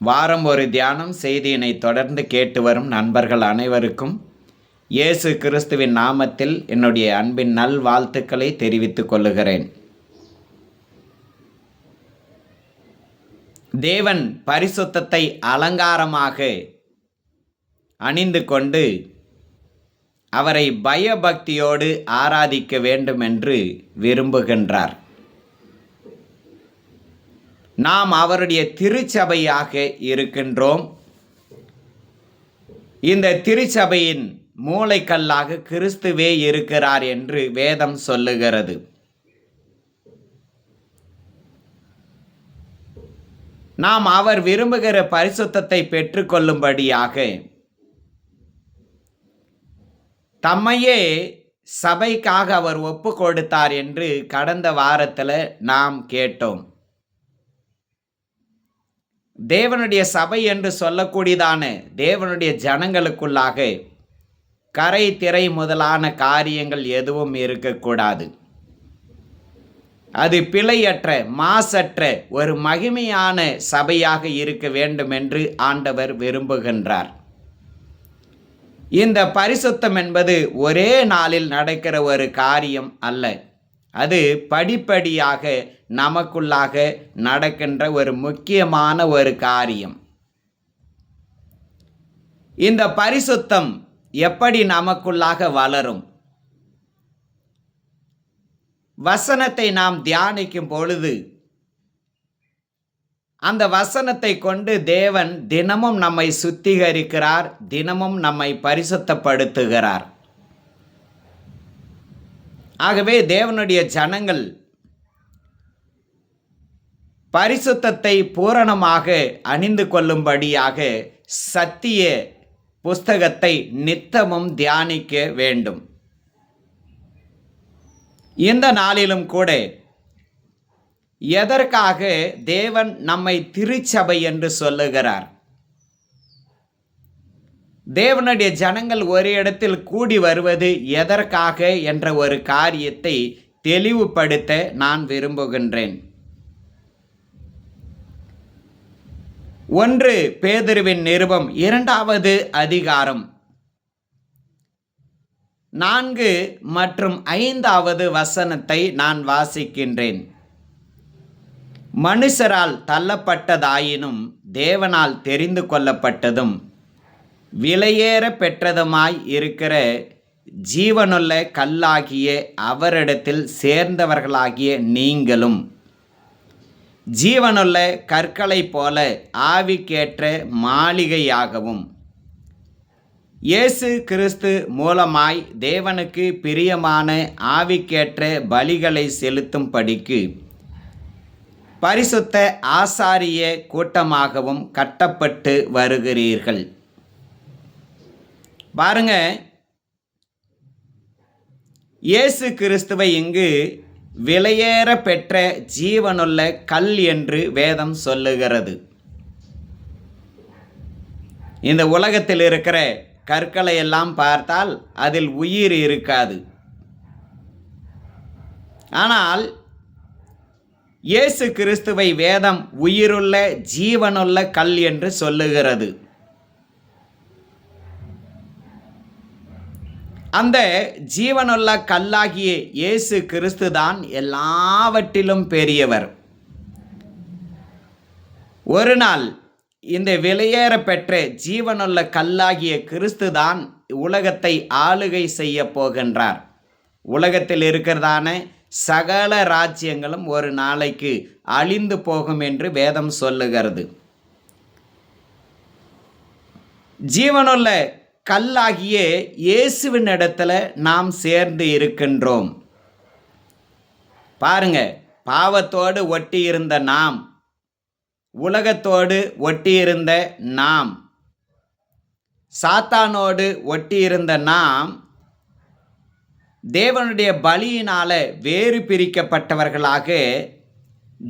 வாரம் ஒரு தியானம் செய்தியினை தொடர்ந்து கேட்டு வரும் நண்பர்கள் அனைவருக்கும் இயேசு கிறிஸ்துவின் நாமத்தில் என்னுடைய அன்பின் நல் வாழ்த்துக்களை தெரிவித்துக் கொள்ளுகிறேன். தேவன் பரிசுத்தத்தை அலங்காரமாக அணிந்து கொண்டு அவரை பயபக்தியோடு ஆராதிக்க வேண்டும் என்று விரும்புகின்றார். நாம் அவருடைய திருச்சபையாக இருக்கின்றோம். இந்த திருச்சபையின் மூளைக்கல்லாக கிறிஸ்துவே இருக்கிறார் என்று வேதம் சொல்லுகிறது. நாம் அவர் விரும்புகிற பரிசுத்தத்தை பெற்றுக்கொள்ளும்படியாக தம்மையே சபைக்காக அவர் ஒப்பு கொடுத்தார் என்று கடந்த வாரத்தில் நாம் கேட்டோம். தேவனுடைய சபை என்று சொல்லக்கூடியதான தேவனுடைய ஜனங்களுக்குள்ளாக கரை திரை முதலான காரியங்கள் எதுவும் இருக்கக்கூடாது. அது பிழையற்ற மாசற்ற ஒரு மகிமையான சபையாக இருக்க வேண்டும் என்று ஆண்டவர் விரும்புகின்றார். இந்த பரிசுத்தம் என்பது ஒரே நாளில் நடக்கிற ஒரு காரியம் அல்ல. அது படிப்படியாக நமக்குள்ளாக நடக்கின்ற ஒரு முக்கியமான ஒரு காரியம். இந்த பரிசுத்தம் எப்படி நமக்குள்ளாக வளரும்? வசனத்தை நாம் தியானிக்கும் பொழுது அந்த வசனத்தை கொண்டு தேவன் தினமும் நம்மை சுத்திகரிக்கிறார் தினமும் நம்மை பரிசுத்தப்படுத்துகிறார். ஆகவே தேவனுடைய ஜனங்கள் பரிசுத்தத்தை பூரணமாக அணிந்து கொள்ளும்படியாக சத்திய புஸ்தகத்தை நித்தமும் தியானிக்க வேண்டும். இந்த நாளிலும் கூட எதற்காக தேவன் நம்மை திருச்சபை என்று சொல்லுகிறார்? தேவனுடைய ஜனங்கள் ஒரு இடத்தில் கூடி வருவது எதற்காக என்ற ஒரு காரியத்தை தெளிவுபடுத்த நான் விரும்புகின்றேன். ஒன்று பேதருவின் நிருபம் இரண்டாவது அதிகாரம். நான்கு மற்றும் ஐந்தாவது வசனத்தை நான் வாசிக்கின்றேன். மனுஷரால் தள்ளப்பட்டதாயினும் தேவனால் தெரிந்து கொள்ளப்பட்டதும் விலையேற பெற்றதுமாய் இருக்கிற ஜீவனுள்ள கல்லாகிய அவரிடத்தில் சேர்ந்தவர்களாகிய நீங்களும் ஜீவனுள்ள கற்களைப் போல ஆவிக்கேற்ற மாளிகையாகவும் இயேசு கிறிஸ்து மூலமாய் தேவனுக்கு பிரியமான ஆவிக்கேற்ற பலிகளை செலுத்தும் படிக்கு பரிசுத்த ஆசாரிய கூட்டமாகவும் கட்டப்பட்டு வருகிறீர்கள். பாருங்க. இயேசு கிறிஸ்துவை இங்கு விலையேற பெற்ற ஜீவனுள்ள கல் என்று வேதம் சொல்லுகிறது. இந்த உலகத்தில் இருக்கிற கற்களை எல்லாம் பார்த்தால் அதில் உயிர் இருக்காது. ஆனால் இயேசு கிறிஸ்துவை வேதம் உயிருள்ள ஜீவனுள்ள கல் என்று சொல்லுகிறது. அந்த ஜீவனுள்ள கல்லாகிய இயேசு கிறிஸ்து தான் எல்லாவற்றிலும் பெரியவர். ஒரு நாள் இந்த வெளியேற பெற்ற ஜீவனுள்ள கல்லாகிய கிறிஸ்து தான் உலகத்தை ஆளுகை செய்ய போகின்றார். உலகத்தில் இருக்கிறதான சகல ராஜ்யங்களும் ஒரு நாளைக்கு அழிந்து போகும் என்று வேதம் சொல்லுகிறது. ஜீவனுள்ள கல்லாகிய இயேசுவின் இடத்துல நாம் சேர்ந்து இருக்கின்றோம். பாருங்க பாவத்தோடு ஒட்டி இருந்த நாம் உலகத்தோடு ஒட்டியிருந்த நாம் சாத்தானோடு ஒட்டியிருந்த நாம் தேவனுடைய பலியினால வேறு பிரிக்கப்பட்டவர்களாக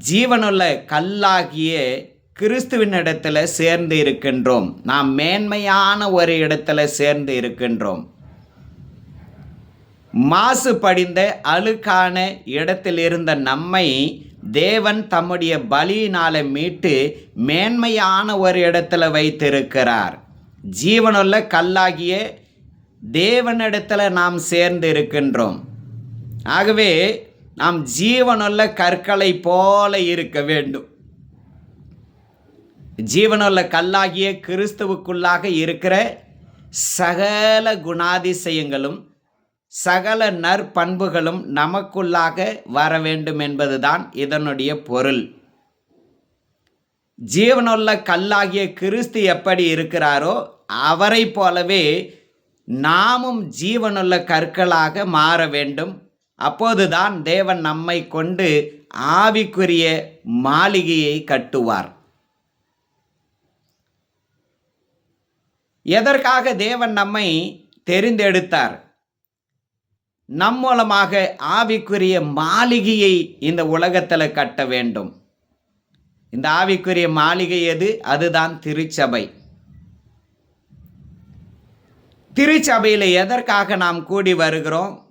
ஜீவனுள்ள கல்லாகிய கிறிஸ்துவின் சேர்ந்து இருக்கின்றோம். நாம் மேன்மையான ஒரு இடத்துல சேர்ந்து இருக்கின்றோம். மாசு படிந்த அழுக்கான இடத்தில் இருந்த நம்மை தேவன் தம்முடைய பலியினால் மீட்டு மேன்மையான ஒரு இடத்துல வைத்திருக்கிறார். ஜீவனுள்ள கல்லாகிய தேவனிடத்தில் நாம் சேர்ந்து இருக்கின்றோம். ஆகவே நாம் ஜீவனுள்ள கற்களை போல இருக்க வேண்டும். ஜீவனுள்ள கல்லாகிய கிறிஸ்துவுக்குள்ளாக இருக்கிற சகல குணாதிசயங்களும் சகல நற்பண்புகளும் நமக்குள்ளாக வர வேண்டும் என்பதுதான் இதனுடைய பொருள். ஜீவனுள்ள கல்லாகிய கிறிஸ்து எப்படி இருக்கிறாரோ அவரை போலவே நாமும் ஜீவனுள்ள கற்களாக மாற வேண்டும். அப்போதுதான் தேவன் நம்மை கொண்டு ஆவிக்குரிய மாளிகையை கட்டுவார். எதற்காக தேவன் நம்மை தெரிந்தெடுத்தார்? நம் மூலமாக ஆவிக்குரிய மாளிகையை இந்த உலகத்தில் கட்ட வேண்டும். இந்த ஆவிக்குரிய மாளிகை எது? அதுதான் திருச்சபை. திருச்சபையில் எதற்காக நாம் கூடி வருகிறோம்?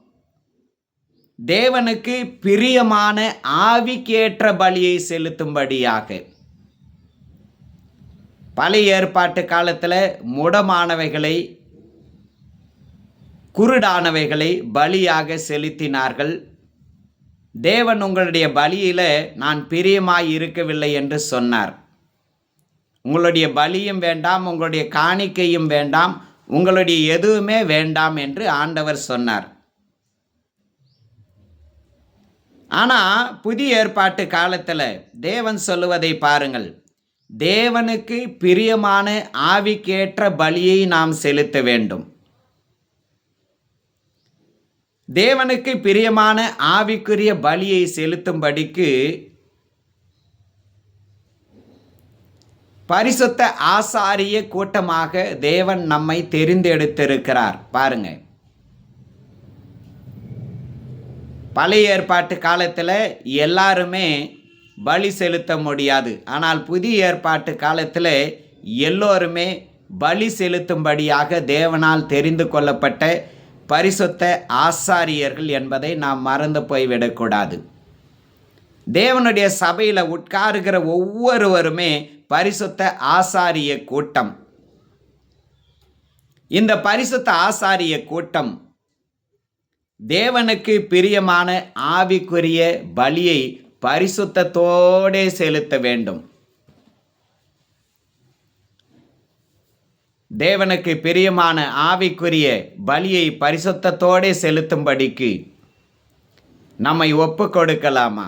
தேவனுக்கு பிரியமான ஆவிக்கேற்ற பலியை செலுத்தும்படியாக. பழைய ஏற்பாட்டு காலத்தில் முடமானவைகளை குருடானவைகளை பலியாக செலுத்தினார்கள். தேவன் உங்களுடைய பலியில் நான் பிரியமாய் இருக்கவில்லை என்று சொன்னார். உங்களுடைய பலியும் வேண்டாம் உங்களுடைய காணிக்கையும் வேண்டாம் உங்களுடைய எதுவுமே வேண்டாம் என்று ஆண்டவர் சொன்னார். ஆனால் புதிய ஏற்பாட்டு காலத்தில் தேவன் சொல்லுவதை பாருங்கள். தேவனுக்கு பிரியமான ஆவிக்கேற்ற பலியை நாம் செலுத்த வேண்டும். தேவனுக்கு பிரியமான ஆவிக்குரிய பலியை செலுத்தும்படிக்கு பரிசுத்த ஆசாரிய கூட்டமாக தேவன் நம்மை தெரிந்தெடுத்திருக்கிறார். பாருங்க. பழைய ஏற்பாட்டு காலத்தில் எல்லாருமே பலி செலுத்த முடியாது. ஆனால் புதிய ஏற்பாட்டு காலத்தில் எல்லோருமே பலி செலுத்தும்படியாக தேவனால் தெரிந்து கொள்ளப்பட்ட பரிசுத்த ஆசாரியர்கள் என்பதை நாம் மறந்து போய்விடக்கூடாது. தேவனுடைய சபையில் உட்காருகிற ஒவ்வொருவருமே பரிசுத்த ஆசாரிய கூட்டம். இந்த பரிசுத்த ஆசாரிய கூட்டம் தேவனுக்கு பிரியமான ஆவிக்குரிய பலியை பரிசுத்தத்தோடே செலுத்த வேண்டும். தேவனுக்கு பிரியமான ஆவிக்குரிய பலியை பரிசுத்தத்தோடே செலுத்தும்படிக்கு நம்மை ஒப்பு கொடுக்கலாமா